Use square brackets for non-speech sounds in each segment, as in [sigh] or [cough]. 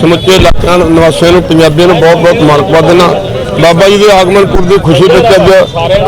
ਸਮੁੱਚੇ ਇਲਾਕਿਆਂ ਨਿਵਾਸੀਆਂ ਨੂੰ, ਪੰਜਾਬੀਆਂ ਨੂੰ ਬਹੁਤ ਬਹੁਤ ਮੁਬਾਰਕਬਾਦ ਦਿੰਦਾ। ਬਾਬਾ ਜੀ ਦੇ ਆਗਮਨ ਪੁਰ ਦੀ ਖੁਸ਼ੀ ਵਿੱਚ ਅੱਜ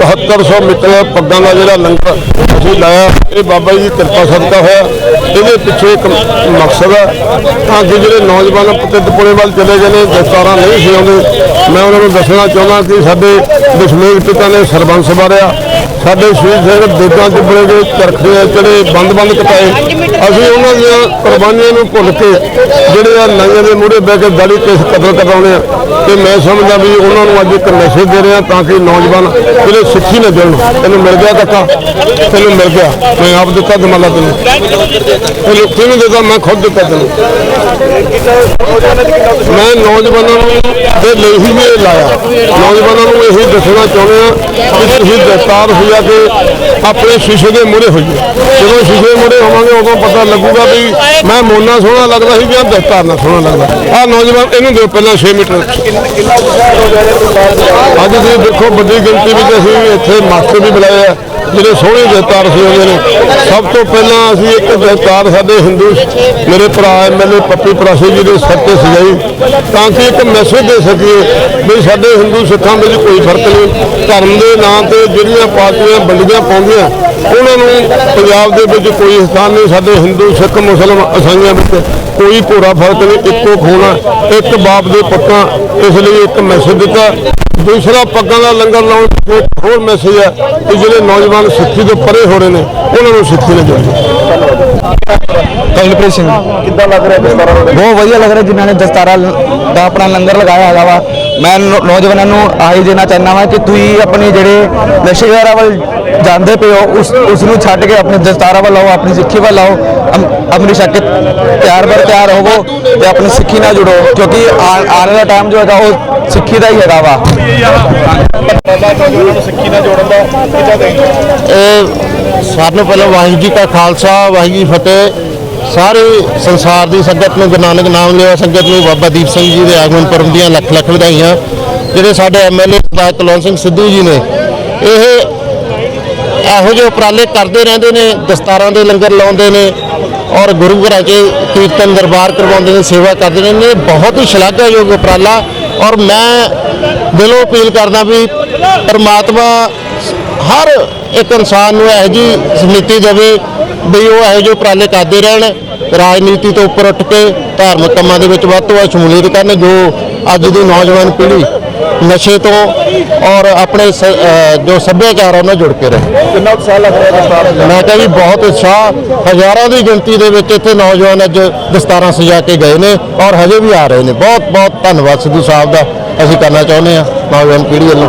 7100 ਮੀਟਰ ਪੱਗਾਂ ਦਾ ਜਿਹੜਾ ਲੰਗਰ ਅਸੀਂ ਲਾਇਆ। ਇਹ ਬਾਬਾ ਜੀ ਦੀ ਕਿਰਪਾ ਸਦਕਾ ਹੋਇਆ। ਇਹਦੇ ਪਿੱਛੇ ਇੱਕ ਮਕਸਦ ਹੈ ਤਾਂ ਕਿ ਜਿਹੜੇ ਨੌਜਵਾਨ ਪਤਿੱਤਪੁਰੇ ਵੱਲ ਚਲੇ ਗਏ ਨੇ, ਦਸਤਾਰਾਂ ਨਹੀਂ ਸੀ ਆਉਂਦੇ। ਮੈਂ ਉਹਨਾਂ ਨੂੰ ਦੱਸਣਾ ਚਾਹੁੰਦਾ ਕਿ ਸਾਡੇ ਦਸ਼ਮੇਸ਼ ਪਿਤਾ ਨੇ ਸਰਬੰਸ ਵਾਰਿਆ। ਸਾਡੇ ਸ਼ਹੀਦ ਸਿੰਘ ਬੇਦਾਂ ਚ ਬੜੇ ਗਏ ਚਰਖੇ ਚੜੇ ਬੰਦ-ਬੰਦ ਕਟਾਏ। ਅਸੀਂ ਉਹਨਾਂ ਦੀਆਂ ਕੁਰਬਾਨੀਆਂ ਨੂੰ ਭੁੱਲ ਕੇ ਜਿਹੜੇ ਆ ਨਾਈਆਂ ਦੇ ਮੂਹਰੇ ਬਹਿ ਕੇ ਦਾੜੀ ਕੇਸ ਕਤਲ ਕਰਾਉਣੇ ਆ, ਤੇ ਮੈਂ ਸਮਝਦਾ ਵੀ ਉਹਨਾਂ ਨੂੰ ਅੱਜ ਇੱਕ ਮੈਸੇਜ ਦੇ ਰਿਹਾ ਤਾਂ ਕਿ ਨੌਜਵਾਨ ਜਿਹੜੇ ਸਿੱਖੀ ਨਾ ਜੁੜਨ ਤੈਨੂੰ ਮਿਲ ਗਿਆ ਧੱਕਾ, ਤੈਨੂੰ ਮਿਲ ਗਿਆ, ਮੈਂ ਆਪ ਦਿੱਤਾ ਦਮਾਲਾ ਤੈਨੂੰ। ਤੈਨੂੰ ਕਿਹਨੂੰ ਦਿੱਤਾ, ਮੈਂ ਖੁਦ ਦਿੱਤਾ ਤੈਨੂੰ। ਮੈਂ ਨੌਜਵਾਨਾਂ ਨੂੰ ਦੇ ਲਈ ਹੀ ਇਹ ਲਾਇਆ। ਨੌਜਵਾਨਾਂ ਨੂੰ ਇਹੀ ਦੱਸਣਾ ਚਾਹੁੰਦੇ ਆ ਕਿ ਤੁਸੀਂ ਦਸਤਾਰ ਹੋਇਆ ਕਿ ਆਪਣੇ ਸ਼ੀਸ਼ੇ ਦੇ ਮੂਹਰੇ ਹੋਈਏ। ਜਦੋਂ ਸ਼ੀਸ਼ੇ ਦੇ ਮੂਹਰੇ ਹੋਵਾਂਗੇ, ਉਦੋਂ ਪਤਾ ਲੱਗੂਗਾ ਵੀ ਮੈਂ ਮੋਨਾ ਸੋਹਣਾ ਲੱਗਦਾ ਸੀ ਜਾਂ ਦਸਤਾਰ ਨਾਲ ਸੋਹਣਾ ਲੱਗਦਾ। ਆ ਨੌਜਵਾਨ, ਇਹਨੂੰ ਦਿਓ ਪਹਿਲਾਂ 6 ਮੀਟਰ। ਅੱਜ ਤੁਸੀਂ ਦੇਖੋ, ਵੱਡੀ ਗਿਣਤੀ ਵਿੱਚ ਅਸੀਂ ਇੱਥੇ ਮਾਸਟਰ ਵੀ ਬੁਲਾਏ ਆ। ਜਿਹੜੇ ਸੋਹਣੇ ਦਸਤਾਰ ਸੀ ਹੁੰਦੇ ਨੇ। ਸਭ ਤੋਂ ਪਹਿਲਾਂ ਅਸੀਂ ਇੱਕ ਦਸਤਾਰ ਸਾਡੇ ਹਿੰਦੂ ਮੇਰੇ ਭਰਾ ਐਮਐਲਏ ਪੱਪੀ ਪ੍ਰਾਸੀ ਜੀ ਦੇ ਸਿਰ ਤੇ ਸਜਾਈ ਤਾਂ ਕਿ ਇੱਕ ਮੈਸੇਜ ਦੇ ਸਕੀਏ ਵੀ ਸਾਡੇ ਹਿੰਦੂ ਸਿੱਖਾਂ ਵਿੱਚ ਕੋਈ ਫ਼ਰਕ ਨਹੀਂ। ਧਰਮ ਦੇ ਨਾਂ ਤੇ ਜਿਹੜੀਆਂ ਪਾਰਟੀਆਂ ਵੰਡੀਆਂ ਪਾਉਂਦੀਆਂ, ਉਹਨਾਂ ਨੂੰ ਪੰਜਾਬ ਦੇ ਵਿੱਚ ਕੋਈ ਸਥਾਨ ਨਹੀਂ। ਸਾਡੇ ਹਿੰਦੂ ਸਿੱਖ ਮੁਸਲਮਾਨ ਈਸਾਈਆਂ ਵਿੱਚ ਕੋਈ ਭੋਰਾ ਫ਼ਰਕ ਨਹੀਂ। ਇੱਕੋ ਖੂਨ ਇੱਕ ਬਾਪ ਦੇ ਪੁੱਤਾਂ ਇਸ ਲਈ ਇੱਕ ਮੈਸੇਜ ਦਿੱਤਾ। ਦੂਸਰਾ ਪੱਗਾਂ ਦਾ ਲੰਗਰ ਲਾਉਣ ਹੋਰ ਮੈਸੇਜ ਹੈ ਕਿ ਜਿਹੜੇ ਨੌਜਵਾਨ ਸਿੱਖੀ ਤੋਂ ਪਰੇ ਹੋ ਰਹੇ ਨੇ ਉਹਨਾਂ ਨੂੰ ਸਿੱਖੀ ਨਾਲ ਜੋੜੋ। ਕਲਪ੍ਰੀਤ ਸਿੰਘ ਕਿੱਦਾਂ ਲੱਗ ਰਿਹਾ ਦਸਤਾਰਾਂ ਨੂੰ? ਬਹੁਤ ਵਧੀਆ ਲੱਗ ਰਿਹਾ ਜਿਨ੍ਹਾਂ ਨੇ ਦਸਤਾਰਾ ਦਾ ਆਪਣਾ ਲੰਗਰ ਲਗਾਇਆ ਹੈਗਾ ਵਾ। ਮੈਂ ਨੌਜਵਾਨਾਂ ਨੂੰ ਆਹੀ ਦੇਣਾ ਚਾਹੁੰਦਾ ਵਾਂ ਕਿ ਤੁਸੀਂ ਆਪਣੇ ਜਿਹੜੇ ਨਸ਼ੇ ਵੱਲ ਜਾਂਦੇ ਪਏ ਹੋ, ਉਸ ਉਸ ਨੂੰ ਛੱਡ ਕੇ ਆਪਣੇ ਦਸਤਾਰਾਂ ਵੱਲ ਆਓ, ਆਪਣੀ ਸਿੱਖੀ ਵੱਲ ਆਓ, ਅਮ- ਅੰਮ੍ਰਿਤ ਛਕ ਕੇ ਤਿਆਰ ਬਰ ਤਿਆਰ ਹੋਵੋ ਤੇ ਆਪਣੀ ਸਿੱਖੀ ਨਾਲ ਜੁੜੋ, ਕਿਉਂਕਿ ਆਉਣ ਆਉਣ ਵਾਲਾ ਟਾਈਮ ਜੋ ਹੈਗਾ ਉਹ ਸਿੱਖੀ ਦਾ ਹੀ ਹੈਗਾ ਵਾ। ਸਿੱਖੀ ਨਾਲ ਜੋੜਨ ਦਾ ਕਿੱਦਾਂ ਇਹ ਸਾਰਿਆਂ ਨੂੰ ਪਹਿਲਾਂ ਵਾਹਿਗੁਰੂ ਜੀ ਕਾ ਖਾਲਸਾ, ਵਾਹਿਗੁਰੂ ਜੀ ਫਤਿਹ। ਸਾਰੇ ਸੰਸਾਰ ਦੀ ਸੰਗਤ ਨੂੰ, ਗੁਰੂ ਨਾਨਕ ਨਾਮ ਲਿਆ, ਸੰਗਤ ਨੂੰ ਬਾਬਾ ਦੀਪ ਸਿੰਘ ਜੀ ਦੇ ਆਗਮਨ ਪਰਮ ਦੀਆਂ ਲੱਖ ਲੱਖ ਵਧਾਈਆਂ। ਜਿਹੜੇ ਸਾਡੇ ਐਮਐਲਏ ਸਰਦਾਰ ਕੁਲਵੰਤ ਸਿੰਘ ਸਿੱਧੂ ਜੀ ਨੇ, ਇਹ ਇਹੋ ਜਿਹੇ ਉਪਰਾਲੇ ਕਰਦੇ ਰਹਿੰਦੇ ਨੇ, ਦਸਤਾਰਾਂ ਦੇ ਲੰਗਰ ਲਾਉਂਦੇ ਨੇ ਔਰ ਗੁਰੂ ਘਰਾਂ 'ਚ ਕੀਰਤਨ ਦਰਬਾਰ ਕਰਵਾਉਂਦੇ ਨੇ, ਸੇਵਾ ਕਰਦੇ ਨੇ। ਇਹ ਬਹੁਤ ਹੀ ਸ਼ਲਾਘਾਯੋਗ ਉਪਰਾਲਾ ਔਰ ਮੈਂ ਦਿਲੋਂ ਅਪੀਲ ਕਰਦਾ ਵੀ ਪਰਮਾਤਮਾ ਹਰ ਇੱਕ ਇਨਸਾਨ ਨੂੰ ਇਹੋ ਜਿਹੀ ਸਮਿਤੀ ਦੇਵੇ ਵੀ ਉਹ ਇਹੋ ਜਿਹੇ ਉਪਰਾਲੇ ਕਰਦੇ ਰਹਿਣ, ਰਾਜਨੀਤੀ ਤੋਂ ਉੱਪਰ ਉੱਠ ਕੇ ਧਾਰਮਿਕ ਕੰਮਾਂ ਦੇ ਵਿੱਚ ਵੱਧ ਤੋਂ ਵੱਧ ਸ਼ਮੂਲੀਅਤ ਕਰਨ ਜੋ ਅੱਜ ਦੀ ਨੌਜਵਾਨ ਪੀੜ੍ਹੀ ਨਸ਼ੇ ਤੋਂ ਔਰ ਆਪਣੇ ਜੋ ਸੱਭਿਆਚਾਰ ਆ ਉਹਨਾਂ ਜੁੜ ਕੇ ਰਹੇ। ਕਿੰਨਾ ਉਤਸ਼ਾਹ ਲੱਗ ਰਿਹਾ ਦਸਤਾਰ ਮੈਂ ਕਿਹਾ ਵੀ ਬਹੁਤ ਉਤਸ਼ਾਹ। ਹਜ਼ਾਰਾਂ ਦੀ ਗਿਣਤੀ ਦੇ ਵਿੱਚ ਇੱਥੇ ਨੌਜਵਾਨ ਅੱਜ ਦਸਤਾਰਾਂ ਸਜਾ ਕੇ ਗਏ ਨੇ ਔਰ ਹਜੇ ਵੀ ਆ ਰਹੇ ਨੇ। ਬਹੁਤ ਬਹੁਤ ਧੰਨਵਾਦ ਸਿੱਧੂ ਸਾਹਿਬ ਦਾ। ਅਸੀਂ ਕਰਨਾ ਚਾਹੁੰਦੇ ਹਾਂ ਨੌਜਵਾਨ ਪੀੜ੍ਹੀ ਵੱਲੋਂ।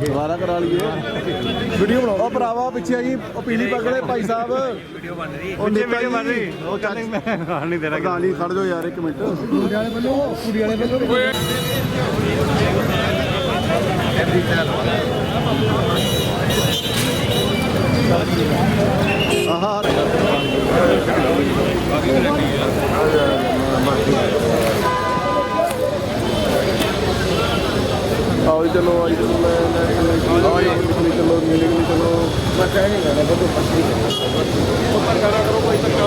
ਦੁਬਾਰਾ ਕਰਾ ਲਈਏ। ਵੀਡੀਓ ਬਣਾਓ। ਉਹ ਭਰਾਵਾ ਪਿੱਛੇ ਆ ਜੀ ਉਹ ਪੀਲੀ ਵਾਲੇ ਭਾਈ ਸਾਹਿਬ। ਵੀਡੀਓ ਬਣ ਰਹੀ ਉਹ ਵੀਡੀਓ ਬਣ ਰਹੀ। ਉਹ ਕਹਿੰਦੇ ਮੈਂ [laughs] ਗਾਲ ਨਹੀਂ ਦੇਣਾ ਗਾਲ ਨਹੀਂ ਖੜ ਜਾਓ ਯਾਰ ਇੱਕ ਮਿੰਟ। ਕੁੜੀ ਵਾਲੇ ਵੱਲੋਂ ਕੁੜੀ ਵਾਲੇ ਵੱਲੋਂ ਆਹਾ ਆਓ ਜੀ ਚਲੋ ਆਈ ਚਲੋ ਮੈਂ ਚਲੋ ਮਿਲੇ ਨਹੀਂ ਚਲੋ, ਮੈਂ ਕਹਿ ਨਹੀਂ ਜਾਣਾ ਬਦੋ ਉੱਪਰ ਕਰੋ, ਕੋਈ ਤੱਕਾ